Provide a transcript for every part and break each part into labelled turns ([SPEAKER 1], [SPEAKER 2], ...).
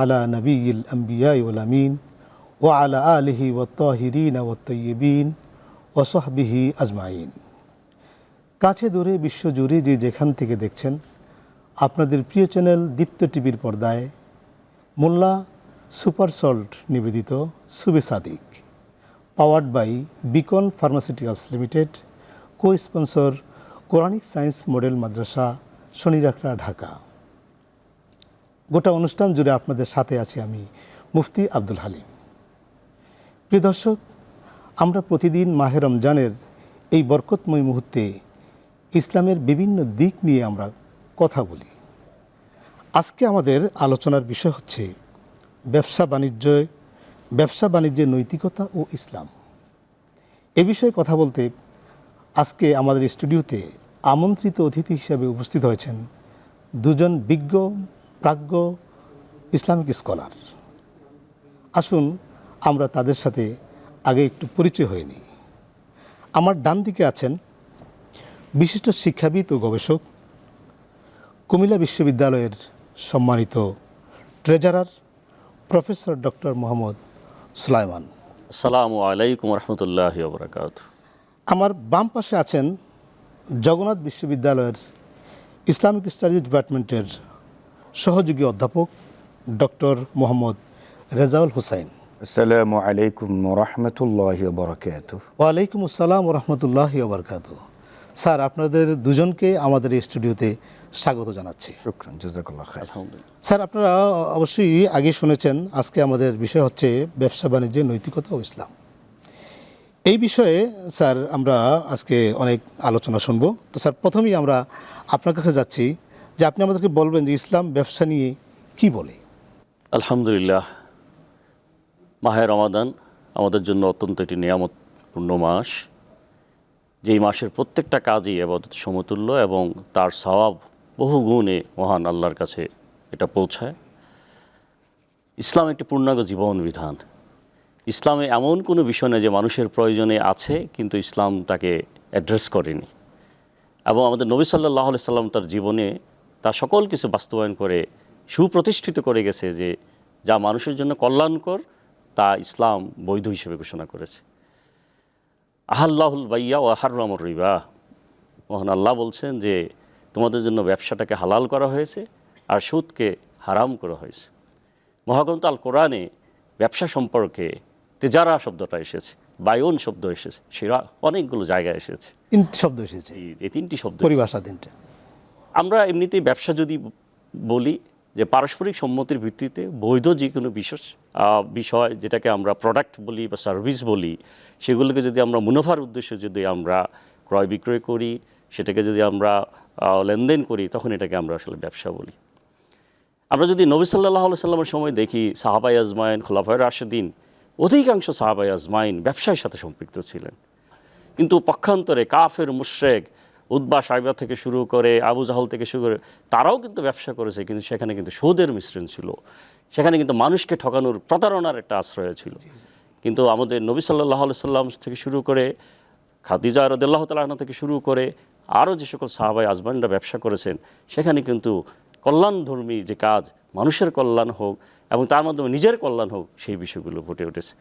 [SPEAKER 1] আলা ও কাছে দূরে বিশ্বজুড়ে যে যেখান থেকে দেখছেন, আপনাদের প্রিয় চ্যানেল দীপ্ত টিভির পর্দায় মোল্লা সুপার সল্ট নিবেদিত Subhe Sadiq, powered by Beacon Pharmaceuticals Limited co sponsor Quranic science model Madrasa, Shonir Akhra, Dhaka. গোটা অনুষ্ঠান জুড়ে আপনাদের সাথে আছি আমি মুফতি আব্দুল হালিম। প্রিয় দর্শক, আমরা প্রতিদিন মাহে রমজানের এই বরকতময় মুহূর্তে ইসলামের বিভিন্ন দিক নিয়ে আমরা কথা বলি। আজকে আমাদের আলোচনার বিষয় হচ্ছে ব্যবসা বাণিজ্য, ব্যবসা বাণিজ্যের নৈতিকতা ও ইসলাম। এ বিষয়ে কথা বলতে আজকে আমাদের স্টুডিওতে আমন্ত্রিত অতিথি হিসেবে উপস্থিত হয়েছেন দুজন বিজ্ঞ প্রাজ্ঞ ইসলামিক স্কলার। আসুন আমরা তাদের সাথে আগে একটু পরিচয় হয়ে নিই। আমার ডান দিকে আছেন বিশিষ্ট শিক্ষাবিদ ও গবেষক কুমিল্লা বিশ্ববিদ্যালয়ের সম্মানিত treasurer professor doctor Mohammad Sulaiman.
[SPEAKER 2] আসসালামু আলাইকুম রহমতুল্লাহ
[SPEAKER 1] আমার বাম পাশে আছেন জগন্নাথ বিশ্ববিদ্যালয়ের ইসলামিক স্টাডিজ ডিপার্টমেন্টের সহযোগী অধ্যাপক ডক্টর মোহাম্মদ রেজাউল হুসাইন।
[SPEAKER 3] আসসালামু আলাইকুম রহমতুল্লাহ বরকাত
[SPEAKER 1] ওয়ালাইকুম আসসালাম রহমতুল্লাহ বরকাত স্যার আপনাদের দুজনকে আমাদের এই স্টুডিওতে স্বাগত জানাচ্ছি। স্যার আপনারা অবশ্যই আগে শুনেছেন আজকে আমাদের বিষয় হচ্ছে ব্যবসা বাণিজ্যের নৈতিকতা ও ইসলাম। এই বিষয়ে, স্যার, আমরা আজকে অনেক আলোচনা শুনব। তো, স্যার, প্রথমেই আমরা আপনার কাছে যাচ্ছি যে আপনি আমাদেরকে বলবেন যে ইসলাম ব্যবসা নিয়ে কি বলে।
[SPEAKER 2] আলহামদুলিল্লাহ। মাহে রমাদান আমাদের জন্য অত্যন্ত একটি নিয়ামতপূর্ণ মাস। যেই মাসের প্রত্যেকটা কাজই আবাদত সমতুল্য এবং তার স্বভাব বহু গুণে মহান আল্লাহর কাছে এটা পৌঁছায়। ইসলাম একটি পূর্ণাঙ্গ জীবন বিধান। ইসলামে এমন কোনো বিষয় নেই যে মানুষের প্রয়োজনে আছে, কিন্তু ইসলাম তাকে অ্যাড্রেস করেনি। এবং আমাদের নবী সাল্লাহ সাল্লাম তার জীবনে তা সকল কিছু বাস্তবায়ন করে, সুপ্রতিষ্ঠিত করে গেছে যে যা মানুষের জন্য কল্যাণকর, তা ইসলাম বৈধ হিসেবে ঘোষণা করেছে। আহাল্লাহুল বাইয়া ও আহারুর রিবা। মোহন আল্লাহ বলছেন যে তোমাদের জন্য ব্যবসাটাকে হালাল করা হয়েছে আর সুদকে হারাম করা হয়েছে। মহাগ্রন্থ আল কোরআনে ব্যবসা সম্পর্কে তেজারা শব্দটা এসেছে বায়ন শব্দ এসেছে সেরা অনেকগুলো জায়গায় এসেছে।
[SPEAKER 1] তিনটি শব্দ এসেছে।
[SPEAKER 2] এই- তিনটি শব্দ।
[SPEAKER 1] পরিভাষা তিনটা।
[SPEAKER 2] আমরা এমনিতেই ব্যবসা যদি বলি যে পারস্পরিক সম্মতির ভিত্তিতে বৈধ যে কোনো বিশেষ বিষয় যেটাকে আমরা প্রোডাক্ট বলি বা সার্ভিস বলি সেগুলোকে যদি আমরা মুনাফার উদ্দেশ্যে যদি আমরা ক্রয় বিক্রয় করি সেটাকে যদি আমরা লেনদেন করি তখন এটাকে আমরা আসলে ব্যবসা বলি। আমরা যদি নবী সাল্লাহ সাল্লামের সময় দেখি সাহাবাই আজমাইন খোলাফায় রাশেদিন অধিকাংশ সাহাবাই আজমাইন ব্যবসায়ের সাথে সম্পৃক্ত ছিলেন। কিন্তু পক্ষান্তরে কাফের, মুশ্রেক উদ্বা সাইবা থেকে শুরু করে আবু জাহল থেকে শুরু করে তারাও কিন্তু ব্যবসা করেছে, কিন্তু সেখানে কিন্তু সৌদের মিশ্রণ ছিল। সেখানে কিন্তু মানুষকে ঠকানোর প্রতারণার একটা আশ্রয় ছিল। কিন্তু আমাদের নবী সাল্লাহ সাল্লাম থেকে শুরু করে, খাদিজা রদুল্লাহ তালাহনা থেকে শুরু করে, আরও যে সকল সাহাবাই আজমানরা ব্যবসা করেছেন, সেখানে কিন্তু কল্যাণধর্মী যে কাজ মানুষের কল্যাণ হোক এবং তার মাধ্যমে নিজের কল্যাণ হোক সেই বিষয়গুলো ফুটে উঠেছে।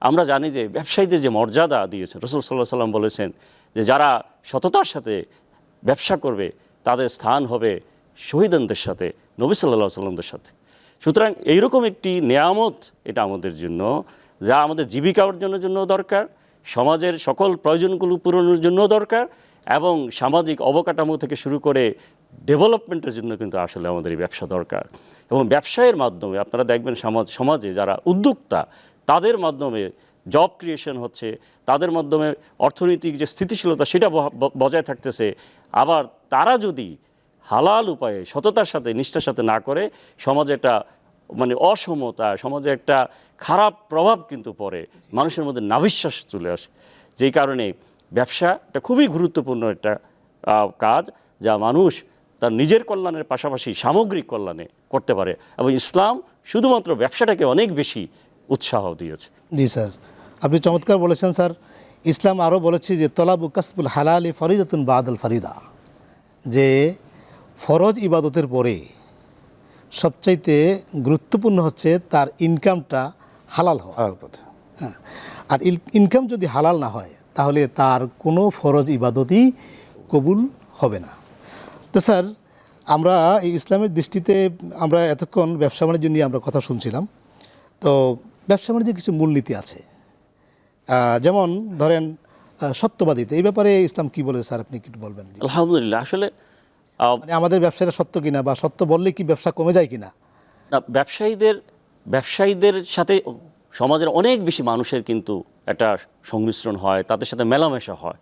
[SPEAKER 2] আমরা জানি যে ব্যবসায়ীদের যে মর্যাদা দিয়েছেন রসুল সাল্লাহ সাল্লাম বলেছেন যে যারা সততার সাথে ব্যবসা করবে, তাদের স্থান হবে শহীদনদের সাথে, নবী সাল্লাহ সাল্লামদের সাথে। সুতরাং এইরকম একটি নেয়ামত এটা আমাদের জন্য, যা আমাদের জীবিকা অর্জনের জন্য দরকার, সমাজের সকল প্রয়োজনগুলো পূরণের জন্য দরকার এবং সামাজিক অবকাঠামো থেকে শুরু করে ডেভেলপমেন্টের জন্য কিন্তু আসলে আমাদের এই ব্যবসা দরকার। এবং ব্যবসায়ের মাধ্যমে আপনারা দেখবেন সমাজ সমাজে যারা উদ্যোক্তা, তাদের মাধ্যমে জব ক্রিয়েশন হচ্ছে, তাদের মাধ্যমে অর্থনৈতিক যে স্থিতিশীলতা সেটা বজায় থাকতেছে। আবার তারা যদি হালাল উপায়ে সততার সাথে, নিষ্ঠার সাথে না করে, সমাজে একটা মানে অসমতা, সমাজে একটা খারাপ প্রভাব কিন্তু পড়ে, মানুষের মধ্যে নাবিশ্বাস চলে আসে। যেই কারণে ব্যবসা একটা খুবই গুরুত্বপূর্ণ একটা কাজ, যা মানুষ তার নিজের কল্যাণের পাশাপাশি সামগ্রিক কল্যাণে করতে পারে এবং ইসলাম শুধুমাত্র ব্যবসাটাকে অনেক বেশি উৎসাহ দিয়েছে।
[SPEAKER 1] জি স্যার আপনি চমৎকার বলেছেন স্যার। ইসলাম আরও বলেছে যে তলাবু কাসবুল হালালি ফরিদাতুন বাদল ফরিদা যে ফরজ ইবাদতের পরে সবচাইতে গুরুত্বপূর্ণ হচ্ছে তার ইনকামটা হালাল হওয়া। হ্যাঁ আর ইনকাম যদি হালাল না হয় তাহলে তার কোনো ফরজ ইবাদতই কবুল হবে না। তো স্যার আমরা এই ইসলামের দৃষ্টিতে আমরা এতক্ষণ ব্যবসা বাণিজ্য নিয়ে আমরা কথা শুনছিলাম। তো ব্যবসা বাণিজ্যের কিছু মূলনীতি আছে। যেমন ধরেন সত্যবাদিতা। এই ব্যাপারে ইসলাম কি বলে স্যার আপনি একটু বলবেন?
[SPEAKER 2] আলহামদুলিল্লাহ আসলে
[SPEAKER 1] মানে আমাদের ব্যবসাটা সত্য কিনা বা সত্য বললে কি ব্যবসা কমে যায় কিনা?
[SPEAKER 2] না, ব্যবসায়ীদের ব্যবসায়ীদের সাথে সমাজের অনেক বেশি মানুষের কিন্তু একটা সংমিশ্রণ হয় তাদের সাথে মেলামেশা হয়।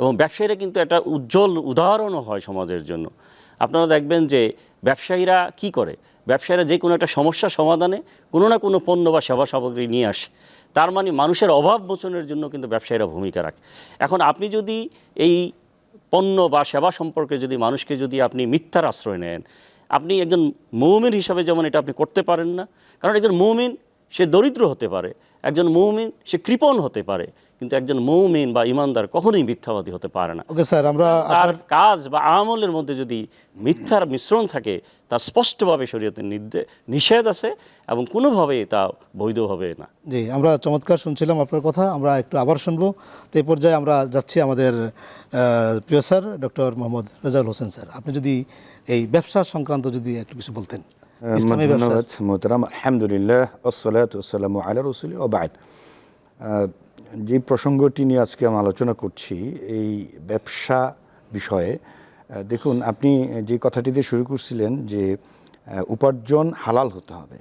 [SPEAKER 2] এবং ব্যবসায়ীরা কিন্তু একটা উজ্জ্বল উদাহরণও হয় সমাজের জন্য। আপনারা দেখবেন যে ব্যবসায়ীরা কি করে? ব্যবসায়ীরা যে কোনো একটা সমস্যা সমাধানে কোনো না কোনো পণ্য বা সেবা সামগ্রী নিয়ে আসে। তার মানে মানুষের অভাব মোচনের জন্য কিন্তু ব্যবসায়ীরা ভূমিকা রাখে। এখন আপনি যদি এই পণ্য বা সেবা সম্পর্কে যদি মানুষকে যদি আপনি মিথ্যার আশ্রয় নেন, আপনি একজন মৌমিন হিসাবে যেমন এটা আপনি করতে পারেন না, কারণ একজন মৌমিন সে দরিদ্র হতে পারে একজন মৌমিন সে কৃপণ হতে পারে কিন্তু একজন মৌমিন বা ইমানদার কখনোই মিথ্যাবাদী হতে পারে না।
[SPEAKER 1] ওকে স্যার আমরা
[SPEAKER 2] তার কাজ বা আমলের মধ্যে যদি মিথ্যার মিশ্রণ থাকে তা স্পষ্টভাবে শরীয়তের নিষেধ আছে এবং কোনোভাবে তা বৈধ হবে না।
[SPEAKER 1] জি আমরা চমৎকার শুনছিলাম আপনার কথা আমরা একটু আবার শুনব। তো এই পর্যায়ে আমরা যাচ্ছি আমাদের প্রিয় sir doctor Mohammad Rezaul Hossain sir. আপনি যদি এই ব্যবসা সংক্রান্ত যদি একটু কিছু বলতেন। ইসলামী
[SPEAKER 3] ধন্যবাদ মোহতারাম আলহামদুলিল্লাহ আসসালাতু আসসালামু আলা রসুল ওবায়দ যে প্রসঙ্গটি নিয়ে আজকে আমি আলোচনা করছি এই ব্যবসা বিষয়ে দেখুন আপনি যে কথাটি দিয়ে শুরু করছিলেন যে উপার্জন হালাল হতে হবে।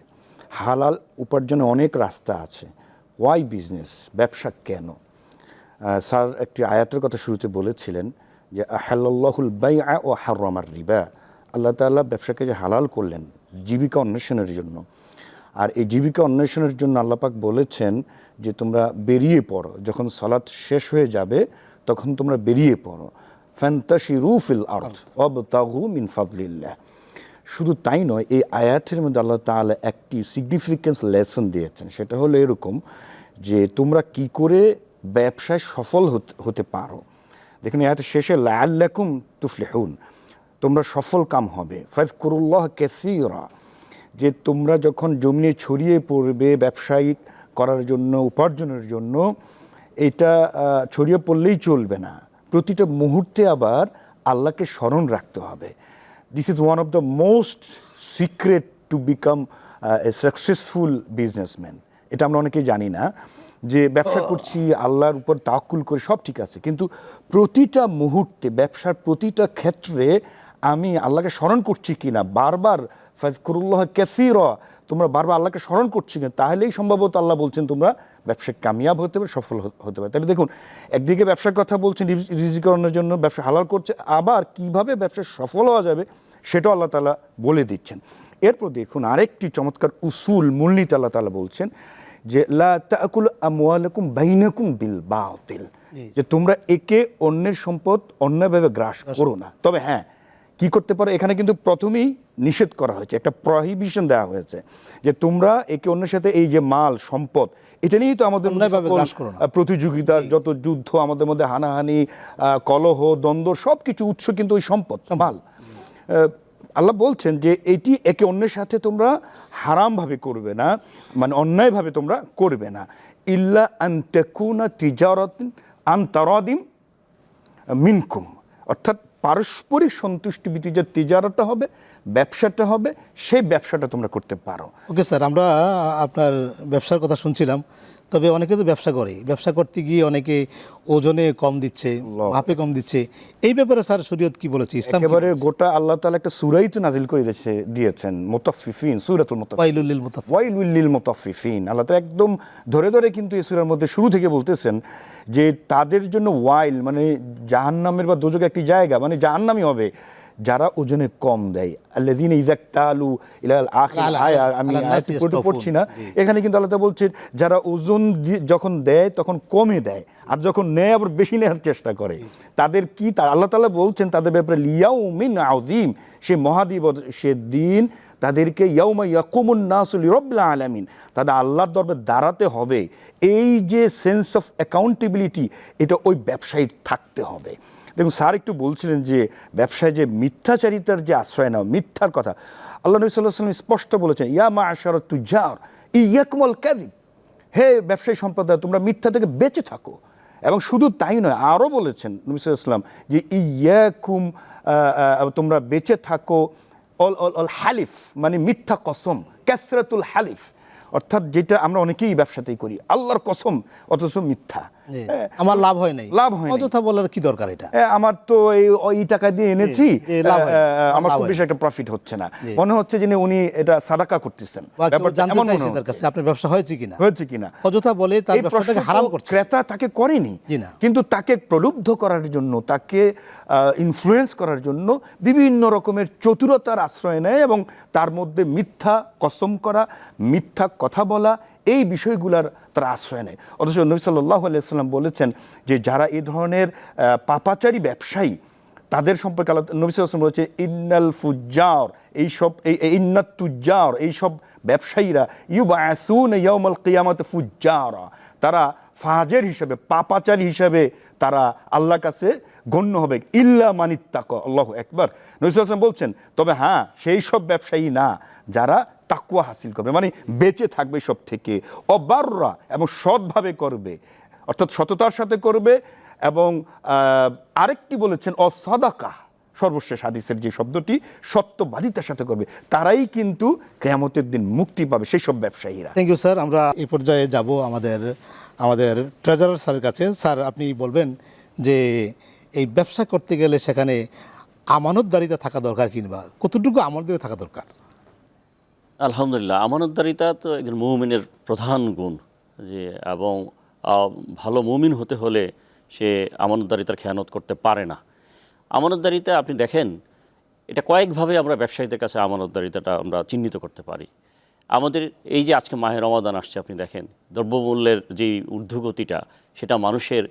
[SPEAKER 3] হালাল উপার্জনে অনেক রাস্তা আছে। ওয়াই বিজনেস ব্যবসা কেন? স্যার একটি আয়াতের কথা শুরুতে বলেছিলেন যে আহাল্লাহুল বাই ও হারামার রিবা। আল্লাহ তাআলা ব্যবসাকে যে হালাল করলেন জীবিকা অন্বেষণের জন্য। আর এই জীবিকা অন্বেষণের জন্য আল্লাপাক বলেছেন যে তোমরা বেরিয়ে পড়ো। যখন সালাত শেষ হয়ে যাবে, তখন তোমরা বেরিয়ে পড়ো। ফ্যান্তাসি রুফিল আর্থ অব তাহু মিন ফাদলিল্লাহ। শুধু তাই নয়, এই আয়াতের মধ্যে আল্লাহ তাআলা একটি সিগনিফিকেন্স লেসন দিয়েছেন। সেটা হলো এরকম যে তোমরা কি করে ব্যবসায় সফল হতে- পারো। দেখুন, আয়াতের শেষে লাল্লাকুম তুফলিহুন। তোমরা সফল কাম হবে। ফাজকুরুল্লাহ কেসিরা, যে তোমরা যখন জমি ছড়িয়ে পড়বে ব্যবসায়িক করার জন্য, উপার্জনের জন্য, এটা ছড়িয়ে পড়লেই চলবে না। প্রতিটা মুহূর্তে আবার আল্লাহকে স্মরণ রাখতে হবে। This is one of the most secret to become a successful businessman এটা আমরা অনেকেই জানি না যে ব্যবসা করছি, আল্লাহর উপর তাকুল করে সব ঠিক আছে। কিন্তু প্রতিটা মুহূর্তে, ব্যবসার প্রতিটা ক্ষেত্রে আমি আল্লাহকে স্মরণ করছি কিনা? বারবার ফাজকুরুল্লাহ ক্যাসির তোমরা বারবার আল্লাহকে স্মরণ করছি কিনা? তাহলেই সম্ভবত আল্লাহ বলছেন তোমরা ব্যবসায় কামিয়াব হতে পারে সফল হতে পারে। তাহলে দেখুন একদিকে ব্যবসার কথা বলছেন রিজিকরণের জন্য ব্যবসা হালাল করছে আবার কীভাবে ব্যবসা সফল হওয়া যাবে সেটাও আল্লাহ তালা বলে দিচ্ছেন। এরপর দেখুন আরেকটি চমৎকার উসুল মূলনীতি আল্লাহ তালা বলছেন যে লা তাকুল আমওয়ালাকুম বাইনাকুম বিল বাতিল। যে তোমরা একে অন্যের সম্পদ অন্যভাবে গ্রাস করো না। তবে হ্যাঁ কি করতে পারো? এখানে কিন্তু প্রথমেই নিষেধ করা হয়েছে একটা প্রহিবিশন দেওয়া হয়েছে যে তোমরা একে অন্যের সাথে এই যে মাল সম্পদ এটা নিয়েই তো আমাদের। প্রতিযোগিতা যত যুদ্ধ আমাদের মধ্যে হানাহানি কলহ দ্বন্দ্ব সব কিছু উৎস কিন্তু ওই সম্পদ মাল। আল্লাহ বলছেন যে এটি একে অন্যের সাথে তোমরা হারামভাবে করবে না মানে অন্যায়ভাবে তোমরা করবে না। ইল্লা আন্তেকুনা তিজারতিন আন্তারাদিম মিনকুম। অর্থাৎ পারস্পরিক সন্তুষ্টি ভিত্তিক যে তেজারাটা হবে, ব্যবসাটা হবে, সেই ব্যবসাটা তোমরা করতে পারো।
[SPEAKER 1] ওকে স্যার, আমরা আপনার ব্যবসার কথা শুনছিলাম। তবে অনেকে তো ব্যবসা করে। ব্যবসা করতে গিয়ে অনেকে ওজনে কম দিচ্ছে মাপে কম দিচ্ছে। এই ব্যাপারে স্যার শরীয়ত কি বলেছে? ইসলাম
[SPEAKER 3] একেবারে গোটা আল্লাহ তাআলা একটা সূরাই তো নাজিল করে দিয়েছে দিয়েছেন। মুতাফফিফিন সূরাতুল মুতাফফিফিন।
[SPEAKER 1] ওয়াইলুল লিল মুতাফফিফিন।
[SPEAKER 3] ওয়াইলুল লিল মুতাফফিফিন। আল্লাহ তাআলা একদম ধরে ধরে কিন্তু এই সূরার মধ্যে শুরু থেকে বলতেছেন যে তাদের জন্য ওয়াইল মানে জাহান্নামের বা দোজক একটি জায়গা মানে জাহান্নামই হবে। যারা ওজনে কম দেয়। আল্লাযিনা ইযাক্তালু ইলাল আখির আয়া আমি। পড়ছি না। এখানে কিন্তু আল্লাহ বলছেন যারা ওজন যখন দেয় তখন কমে দেয়। আর যখন নেয় আবার বেশি নেওয়ার চেষ্টা করে। তাদের কি তা আল্লাহ তাআলা বলছেন তাদের ব্যাপারে লিয়াউমিন আযীম। সে মহাদিবস সে দিন তাদেরকে ইয়ৌমা ইয়াকুমুন নাসুল রব্লা আলামিন। তাদের আল্লাহর দরবে দাঁড়াতে হবে। এই যে সেন্স অফ অ্যাকাউন্টেবিলিটি এটা ওই ব্যবসায়ীর থাকতে হবে। দেখুন, স্যার একটু বলছিলেন যে ব্যবসায় যে মিথ্যাচারিতার যে আশ্রয় নাও মিথ্যার কথা। আল্লাহ নবী সাল্লাহ সাল্লাম স্পষ্ট বলেছেন, ইয়া মা আশারত তুজার ইয়াকমল কাদিব হে ব্যবসায়ী সম্প্রদায়, তোমরা মিথ্যা থেকে বেঁচে থাকো। এবং শুধু তাই নয়, আরও বলেছেন নবী ওয়াসাল্লাম যে, ইয়াকুম তোমরা বেঁচে থাকো। অল অল অল হালিফ মানে মিথ্যা কসম ক্যাসরাতুল হালিফ। অর্থাৎ যেটা আমরা অনেকেই ব্যবসাতেই করি আল্লাহর কসম অথচ মিথ্যা। হ্যাঁ,
[SPEAKER 1] আমার লাভ হয় নাই।
[SPEAKER 3] লাভ হয়
[SPEAKER 1] অযথা বলার কি দরকার এটা?
[SPEAKER 3] আমার তো এই টাকা দিয়ে এনেছি
[SPEAKER 1] হয়
[SPEAKER 3] আমার খুব বেশি একটা প্রফিট হচ্ছে না। মনে হচ্ছে যে উনি এটা সাদাকা করতেছেন।
[SPEAKER 1] জানতে তার কাছে আপনার ব্যবসা হয়েছে কিনা?
[SPEAKER 3] হয়েছে কিনা?
[SPEAKER 1] অযথা বলে তার ব্যবসাটাকে হারাম করছে।
[SPEAKER 3] ক্রেতা তাকে করেনি কিন্তু তাকে প্রলুব্ধ করার জন্য তাকে ইনফ্লুয়েন্স করার জন্য বিভিন্ন রকমের চতুরতার আশ্রয় নেয় এবং তার মধ্যে মিথ্যা কসম করা মিথ্যা কথা বলা, এই বিষয়গুলার তারা আশ্রয় নেয়। অথচ নবী সাল্লাহ আলাইসাল্লাম বলেছেন যে, যারা এই ধরনের পাপাচারী ব্যবসায়ী, তাদের সম্পর্কে আল্লাহ নবী সাল্লাম বলেছে ইন্নাল ফুজ্জার এইসব এই এই, ইন্নাত তুজ্জার এইসব ব্যবসায়ীরা ইউবা আসুন ইয়াউমাল কিয়ামত ফুজ্জারা তারা ফাজের হিসাবে, পাপাচারী হিসাবে তারা আল্লাহ কাছে গণ্য হবে। ইল্লা মানিত্তাক আল্লাহ একবার সাল্লাম বলছেন, তবে হ্যাঁ সেই সব ব্যবসায়ী না যারা তাকুয়া হাসিল করবে মানে বেঁচে থাকবে সব থেকে। অবাররা এবং সৎভাবে করবে, অর্থাৎ সততার সাথে করবে এবং আরেকটি বলেছেন, অসদাকা। সর্বশেষ হাদিসের যে শব্দটি, সত্যবাদিতার সাথে করবে। তারাই কিন্তু কেয়ামতের দিন মুক্তি পাবে সেই সব ব্যবসায়ীরা।
[SPEAKER 1] থ্যাংক ইউ স্যার আমরা এই পর্যায়ে যাব আমাদের আমাদের ট্রেজারার স্যারের কাছে। স্যার আপনি বলবেন যে এই ব্যবসা করতে গেলে সেখানে আমানতদারিতা থাকা দরকার কিংবা কতটুকু আমানতদারি থাকা দরকার?
[SPEAKER 2] আলহামদুলিল্লাহ, আমানতদারিতা তো একজন মুমিনের প্রধান গুণ যে, এবং ভালো মুমিন হতে হলে সে আমানতদারিতার খেয়ানত করতে পারে না। আমানতদারিতা আপনি দেখেন, এটা কয়েকভাবে আমরা ব্যবসায়ীদের কাছে আমানতদারিতাটা আমরা চিহ্নিত করতে পারি। আমাদের এই যে আজকে মাহের রমাদান আসছে, আপনি দেখেন, দ্রব্যমূল্যের যেই ঊর্ধ্বগতিটা, সেটা মানুষের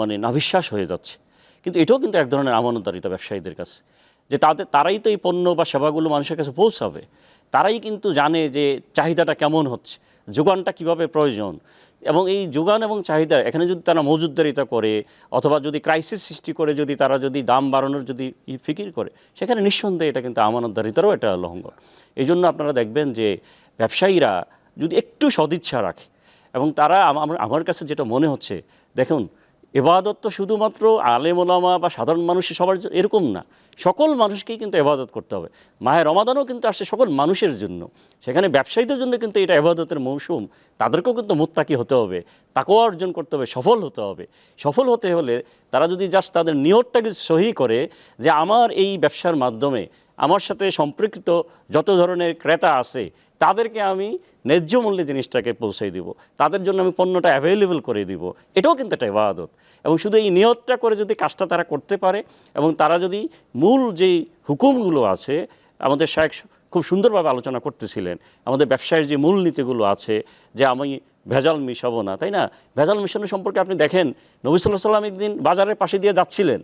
[SPEAKER 2] মানে নাভিশ্বাস হয়ে যাচ্ছে। কিন্তু এটাও কিন্তু এক ধরনের আমানতদারিতা ব্যবসায়ীদের কাছে, যে তাদের, তারাই তো এই পণ্য বা সেবাগুলো মানুষের কাছে পৌঁছাবে। তারাই কিন্তু জানে যে চাহিদাটা কেমন হচ্ছে, যোগানটা কীভাবে প্রয়োজন। এবং এই যোগান এবং চাহিদা, এখানে যদি তারা মজুদদারিতা করে, অথবা যদি ক্রাইসিস সৃষ্টি করে, যদি তারা যদি দাম বাড়ানোর যদি ই ফিকির করে, সেখানে নিঃসন্দেহে এটা কিন্তু আমানতদারিতারও এটা লঙ্ঘন। এই জন্য আপনারা দেখবেন যে ব্যবসায়ীরা যদি একটু সদিচ্ছা রাখে, এবং তারা আমার কাছে যেটা মনে হচ্ছে, দেখুন এবাদত তো শুধুমাত্র আলেম ওলামা বা সাধারণ মানুষের সবার এরকম না। সকল মানুষকেই কিন্তু এবাদত করতে হবে। মায়ের রমাদানও কিন্তু আসছে সকল মানুষের জন্য। সেখানে ব্যবসায়ীদের জন্য কিন্তু এটা এবাদতের মৌসুম। তাদেরকেও কিন্তু মোত্তাকি হতে হবে তাকেও অর্জন করতে হবে, সফল হতে হবে। সফল হতে হলে তারা যদি জাস্ট তাদের নিয়তটাকে সহি করে যে আমার এই ব্যবসার মাধ্যমে আমার সাথে সম্পৃক্ত যত ধরনের ক্রেতা আছে তাদেরকে আমি ন্যায্য মূল্যে জিনিসটাকে পৌঁছে দিব। তাদের জন্য আমি পণ্যটা অ্যাভেলেবল করে দিব। এটাও কিন্তু একটা ইবাদত। এবং শুধু এই নিয়তটা করে যদি কাজটা তারা করতে পারে এবং তারা যদি মূল যেই হুকুমগুলো আছে, আমাদের শায়েখ খুব সুন্দরভাবে আলোচনা করতেছিলেন, আমাদের ব্যবসায়ের যে মূল নীতিগুলো আছে যে আমি ভেজাল মিশাবো না, তাই না? ভেজাল মিশানো সম্পর্কে আপনি দেখেন, নবী সাল্লাহ সাল্লাম একদিন বাজারের পাশে দিয়ে যাচ্ছিলেন।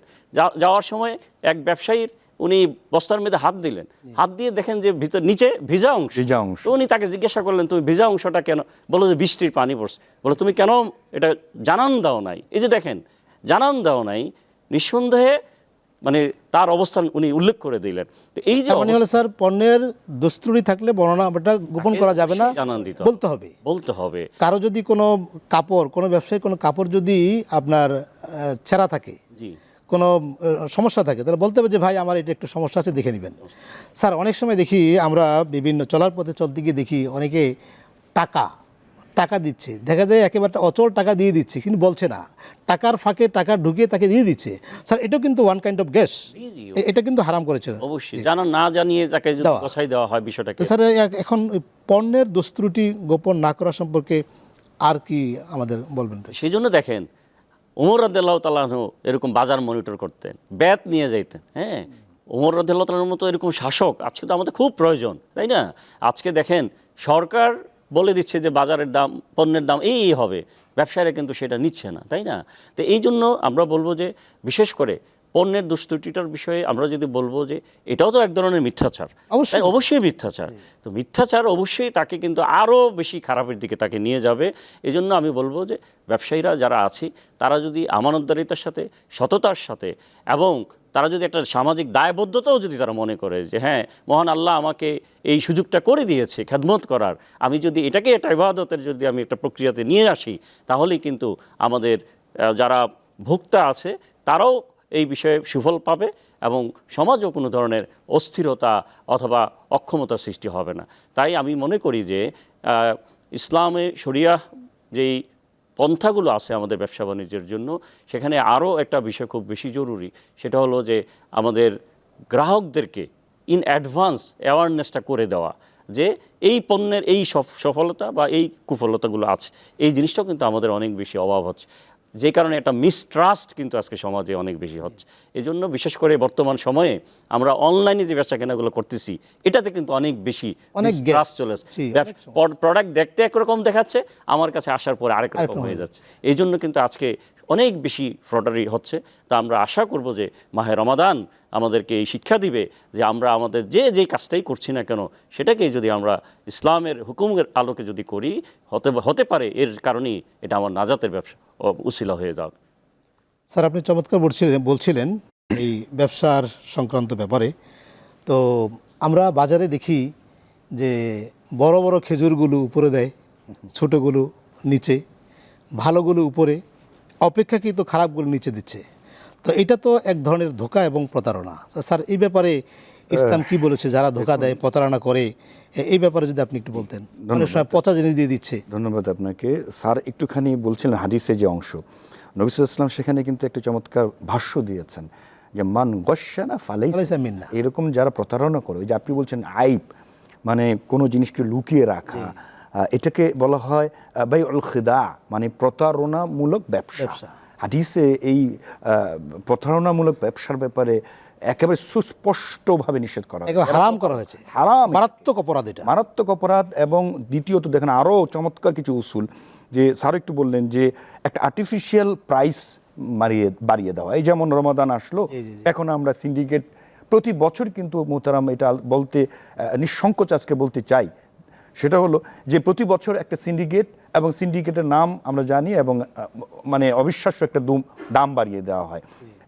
[SPEAKER 2] যাওয়ার সময় এক ব্যবসায়ীর উনি বস্তার মধ্যে হাত দিলেন। হাত দিয়ে দেখেন যে ভিতর নিচে ভিজা অংশ।
[SPEAKER 3] ভিজা অংশ।
[SPEAKER 2] উনি তাকে জিজ্ঞাসা করলেন তুমি ভিজা অংশটা কেন? বলো যে বৃষ্টির পানি পড়ছে। বলো তুমি কেন এটা জানান দাও নাই? এই যে দেখেন জানান দাও নাই নিঃসন্দেহে মানে তার অবস্থান উনি উল্লেখ করে দিলেন। তো এই যে
[SPEAKER 1] মানে হলো স্যার পণ্যের দস্তুরি থাকলে বর্ণনাটা গোপন করা যাবে না
[SPEAKER 2] জানান দিতে
[SPEAKER 1] বলতে হবে।
[SPEAKER 2] বলতে হবে।
[SPEAKER 1] কারও যদি কোনো কাপড় কোনো ব্যবসায়ী কোনো কাপড় যদি আপনার ছেঁড়া থাকে
[SPEAKER 2] জি।
[SPEAKER 1] কোনো সমস্যা থাকে তাহলে বলতে হবে যে ভাই আমার এটা একটু সমস্যা আছে দেখে নেবেন। স্যার অনেক সময় দেখি আমরা বিভিন্ন চলার পথে চলতে গিয়ে দেখি অনেকে টাকা টাকা দিচ্ছে। দেখা যায় একেবারে অচল টাকা দিয়ে দিচ্ছে কিন্তু বলছে না। টাকার ফাঁকে টাকা ঢুকিয়ে তাকে দিয়ে দিচ্ছে। স্যার এটাও কিন্তু ওয়ান কাইন্ড অফ গ্যাস এটা কিন্তু হারাম করেছে।
[SPEAKER 2] অবশ্যই। জানা না জানিয়ে তাকে
[SPEAKER 1] দেওয়া।
[SPEAKER 2] দেওয়া হয় বিষয়টাকে।
[SPEAKER 1] স্যার এখন পণ্যের দস্ত্রুটি গোপন না করা সম্পর্কে আর কি আমাদের বলবেন?
[SPEAKER 2] সেই জন্য দেখেন ওমর রাদিল্লাহ তালাহ এরকম বাজার মনিটর করতেন ব্যাত নিয়ে যাইতেন হ্যাঁ? ওমর রাদিল্লাহ তালার মতো এরকম শাসক আজকে তো আমাদের খুব প্রয়োজন, তাই না? আজকে দেখেন সরকার বলে দিচ্ছে যে বাজারের দাম, পণ্যের দাম এই এই হবে, ব্যবসায়ীরা কিন্তু সেটা নিচ্ছে না, তাই না? তো এই জন্য আমরা বলব যে বিশেষ করে পণ্যের দুষ্ত্রুটিটার বিষয়ে আমরা যদি বলব যে এটাও তো এক ধরনের মিথ্যাচার।
[SPEAKER 1] অবশ্যই।
[SPEAKER 2] অবশ্যই মিথ্যাচার। তো মিথ্যাচার অবশ্যই তাকে কিন্তু আরও বেশি খারাপের দিকে তাকে নিয়ে যাবে। এই জন্য আমি বলব যে ব্যবসায়ীরা যারা আছে তারা যদি আমানতদারিতার সাথে সততার সাথে এবং তারা যদি একটা সামাজিক দায়বদ্ধতাও যদি তারা মনে করে যে হ্যাঁ মহান আল্লাহ আমাকে এই সুযোগটা করে দিয়েছে খেদমত করার আমি যদি এটাকে একটা ইবাদতের যদি আমি একটা প্রক্রিয়াতে নিয়ে আসি তাহলেই কিন্তু আমাদের যারা ভোক্তা আছে তারাও এই বিষয়ে সুফল পাবে এবং সমাজও কোনো ধরনের অস্থিরতা অথবা অক্ষমতা সৃষ্টি হবে না। তাই আমি মনে করি যে ইসলামে শরিয়া যেই পন্থাগুলো আছে আমাদের ব্যবসা বাণিজ্যের জন্য, সেখানে আরও একটা বিষয় খুব বেশি জরুরি। সেটা হলো যে, আমাদের গ্রাহকদেরকে ইন অ্যাডভান্স অ্যাওয়ারনেসটা করে দেওয়া যে, এই পণ্যের এই সফ- সফলতা বা এই কুফলতাগুলো আছে। এই জিনিসটাও কিন্তু আমাদের অনেক বেশি অভাব হচ্ছে। যে কারণে একটা মিসট্রাস্ট কিন্তু আজকে সমাজে অনেক বেশি হচ্ছে। এই জন্য বিশেষ করে বর্তমান সময়ে আমরা অনলাইনে যে ব্যবসা কেনাগুলো করতেছি এটাতে কিন্তু অনেক বেশি
[SPEAKER 1] অনেক গ্যাস
[SPEAKER 2] চলে আসছে। প্রোডাক্ট দেখতে একরকম দেখাচ্ছে আমার কাছে আসার পরে আরেক রকম হয়ে যাচ্ছে। এই জন্য কিন্তু আজকে অনেক বেশি ফ্রডারি হচ্ছে। তা আমরা আশা করব যে মাহে রমাদান আমাদেরকে এই শিক্ষা দিবে যে আমরা আমাদের যে যে কাজটাই করছি না কেন সেটাকে যদি আমরা ইসলামের হুকুমের আলোকে যদি করি, হতে হতে পারে এর কারণেই এটা আমার নাজাতের ব্যবসা, ও, উসিলা হয়ে যাবে।
[SPEAKER 1] স্যার, আপনি চমৎকার বলছিলেন বলছিলেন এই ব্যবসার সংক্রান্ত ব্যাপারে। তো আমরা বাজারে দেখি যে বড় বড় খেজুরগুলো উপরে দেয়, ছোটোগুলো নিচে, ভালোগুলো উপরে অপেক্ষাকৃত খারাপগুলো নিচে দিচ্ছে। তো এটা তো এক ধরনের ধোকা এবং প্রতারণা। স্যার এই ব্যাপারে ইসলাম কি বলেছে? যারা ধোকা দেয় প্রতারণা করে এই ব্যাপারে যদি আপনি একটু বলতেন। অনেক সময় পচা জিনিস দিয়ে দিচ্ছে।
[SPEAKER 3] ধন্যবাদ আপনাকে। স্যার একটুখানি বলছিলেন হাদিসে যে অংশ। নবিস ইসলাম সেখানে কিন্তু একটা চমৎকার ভাষ্য দিয়েছেন যে মান গসানা ফালাই
[SPEAKER 1] ফালাইসা মিন্না।
[SPEAKER 3] এরকম যারা প্রতারণা করে যে আপনি বলছেন আইব মানে কোনো জিনিসকে লুকিয়ে রাখা এটাকে বলা হয় বাই উল খিদা মানে প্রতারণামূলক ব্যবসা। হাদিসে এই প্রতারণামূলক ব্যবসার ব্যাপারে একেবারে সুস্পষ্টভাবে নিষেধ করা
[SPEAKER 1] হারাম করা হয়েছে।
[SPEAKER 3] হারাম।
[SPEAKER 1] মারাত্মক অপরাধ এটা।
[SPEAKER 3] মারাত্মক অপরাধ এবং দ্বিতীয়ত দেখেন আরও চমৎকার কিছু উসুল যে স্যার একটু বললেন যে একটা আর্টিফিশিয়াল প্রাইস মারিয়ে বাড়িয়ে দেওয়া। এই যেমন রমাদান আসলো এখন আমরা সিন্ডিকেট প্রতি বছর কিন্তু মোতারাম এটা বলতে নিঃসংকোচ আজকে বলতে চাই। সেটা হলো যে প্রতি বছর একটা সিন্ডিকেট এবং সিন্ডিকেটের নাম আমরা জানি এবং মানে অবিশ্বাস্য একটা দুম- দাম বাড়িয়ে দেওয়া হয়।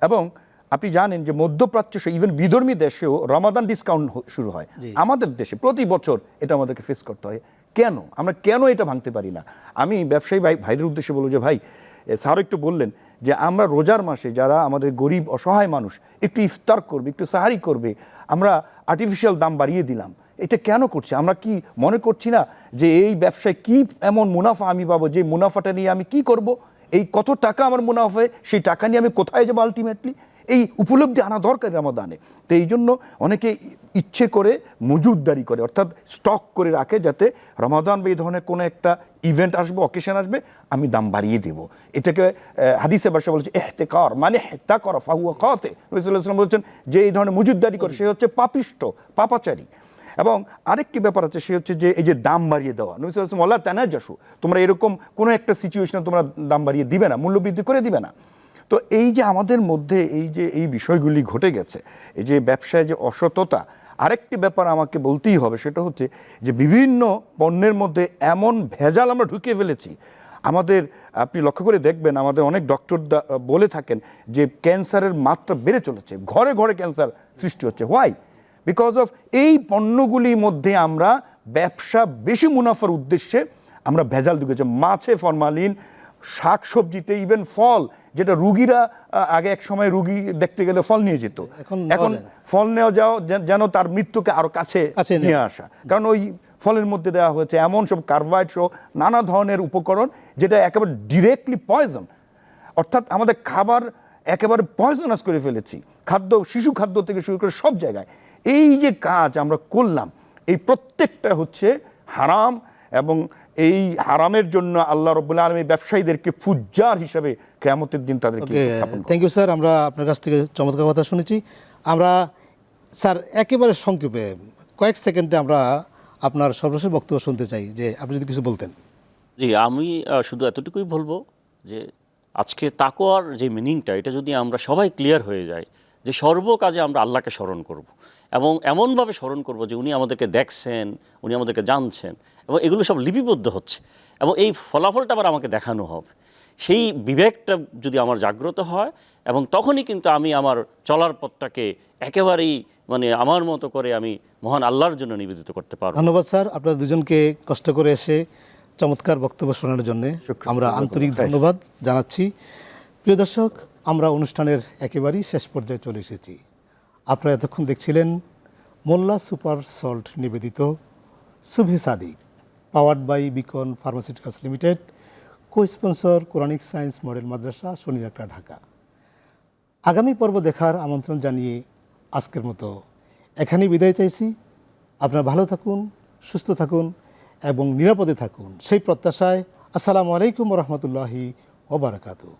[SPEAKER 3] এবং আপনি জানেন যে মধ্যপ্রাচ্য ইভেন বিধর্মী দেশেও রমাদান ডিসকাউন্ট শুরু হয়। আমাদের দেশে প্রতি বছর এটা আমাদেরকে ফেস করতে হয়। কেন? আমরা কেন এটা ভাঙতে পারি না? আমি ব্যবসায়ী ভাই ভাইদের উদ্দেশ্যে বলব যে ভাই স্যার একটু বললেন যে আমরা রোজার মাসে যারা আমাদের গরিব অসহায় মানুষ একটু ইফতার করবে একটু সাহারি করবে আমরা আর্টিফিশিয়াল দাম বাড়িয়ে দিলাম। এটা কেন করছে? আমরা কি মনে করছি না যে এই ব্যবসায় কি এমন মুনাফা আমি পাবো? যে মুনাফাটা নিয়ে আমি কি করব? এই কত টাকা আমার মুনাফা হয়, সেই টাকা নিয়ে আমি কোথায় যাব আলটিমেটলি এই উপলব্ধি আনা দরকার রমাদানে তো এই জন্য অনেকে ইচ্ছে করে মজুদদারি করে অর্থাৎ স্টক করে রাখে যাতে রমাদান বা এই ধরনের কোনো একটা ইভেন্ট আসবে অকেশন আসবে আমি দাম বাড়িয়ে দেবো। এটাকে হাদিসে বাসা বলছে এহতে কর মানে হেত্তা কর ফাহুয়া খাওয়াতে রসুল্লাহাম বলছেন যে এই ধরনের মজুদদারি করে সে হচ্ছে পাপিষ্ট পাপাচারী। এবং আরেকটি ব্যাপার আছে, সে হচ্ছে যে এই যে দাম বাড়িয়ে দেওয়া। নবী সাল্লাল্লাহু আলাইহি ওয়াসাল্লাম তেনা যাসু তোমরা এরকম কোনো একটা সিচুয়েশনে তোমরা দাম বাড়িয়ে দিবে না মূল্য বৃদ্ধি করে দিবে না। তো এই যে আমাদের মধ্যে এই যে, এই বিষয়গুলি ঘটে গেছে, এই যে ব্যবসায় যে অসততা, আরেকটি ব্যাপার আমাকে বলতেই হবে, সেটা হচ্ছে যে বিভিন্ন পণ্যের মধ্যে এমন ভেজাল আমরা ঢুকিয়ে ফেলেছি। আমাদের, আপনি লক্ষ্য করে দেখবেন, আমাদের অনেক ডক্টর বলে থাকেন যে ক্যান্সারের মাত্রা বেড়ে চলেছে, ঘরে ঘরে ক্যান্সার সৃষ্টি হচ্ছে। হোয়াই বিকজ অফ এই পণ্যগুলির মধ্যে আমরা ব্যবসা বেশি মুনাফার উদ্দেশ্যে আমরা ভেজাল ঢুকেছি মাছে ফরমালিন শাক সবজিতে ইভেন ফল যেটা রুগীরা আগে এক সময় রুগী দেখতে গেলে ফল নিয়ে যেত।
[SPEAKER 1] এখন
[SPEAKER 3] ফল নেওয়া যাও যেন তার মৃত্যুকে আরও কাছে নিয়ে আসা। কারণ ওই ফলের মধ্যে দেওয়া হয়েছে এমন সব কার্বাইড সহ নানা ধরনের উপকরণ যেটা একেবারে ডিরেক্টলি পয়জন অর্থাৎ আমাদের খাবার একেবারে পয়জনাস করে ফেলেছি। খাদ্য শিশু খাদ্য থেকে শুরু করে সব জায়গায়। এই যে কাজ আমরা করলাম এই প্রত্যেকটা হচ্ছে হারাম এবং এই হারামের জন্য আল্লাহ রব্বুল আলমী ব্যবসায়ীদেরকে ফুজ্জার হিসাবে কেয়ামতের দিন তাদেরকে।
[SPEAKER 1] থ্যাংক ইউ স্যার আমরা আপনার কাছ থেকে চমৎকার কথা শুনেছি আমরা স্যার একেবারে সংক্ষেপে কয়েক সেকেন্ডে আমরা আপনার সর্বশেষ বক্তব্য শুনতে চাই যে আপনি যদি কিছু বলতেন
[SPEAKER 2] জি আমি শুধু এতটুকুই বলব যে আজকে তাকোয়ার যে মিনিংটা এটা যদি আমরা সবাই ক্লিয়ার হয়ে যায় যে সর্ব কাজে আমরা আল্লাহকে স্মরণ করব। এবং এমনভাবে স্মরণ করব যে উনি আমাদেরকে দেখছেন উনি আমাদেরকে জানছেন এবং এগুলো সব লিপিবদ্ধ হচ্ছে এবং এই ফলাফলটা আবার আমাকে দেখানো হবে। সেই বিবেকটা যদি আমার জাগ্রত হয় এবং তখনই কিন্তু আমি আমার চলার পথটাকে একেবারেই মানে আমার মতো করে আমি মহান আল্লাহর জন্য নিবেদিত করতে পারব।
[SPEAKER 1] ধন্যবাদ স্যার আপনাদের দুজনকে কষ্ট করে এসে চমৎকার বক্তব্য শোনার জন্য আমরা আন্তরিক ধন্যবাদ জানাচ্ছি। প্রিয় দর্শক আমরা অনুষ্ঠানের একেবারেই শেষ পর্যায়ে চলে এসেছি। আপনারা এতক্ষণ দেখছিলেন মোল্লা সুপার সল্ট নিবেদিত Subhe Sadiq, powered by Beacon Pharmaceuticals Limited co sponsor Quranic science model Madrasa Shonir Akhra Dhaka. আগামী পর্ব দেখার আমন্ত্রণ জানিয়ে আজকের মতো এখানেই বিদায় চাইছি। আপনারা ভালো থাকুন, সুস্থ থাকুন এবং নিরাপদে থাকুন। সেই প্রত্যাশায় আসসালামু আলাইকুম রহমতুল্লাহি ওবরাকাতু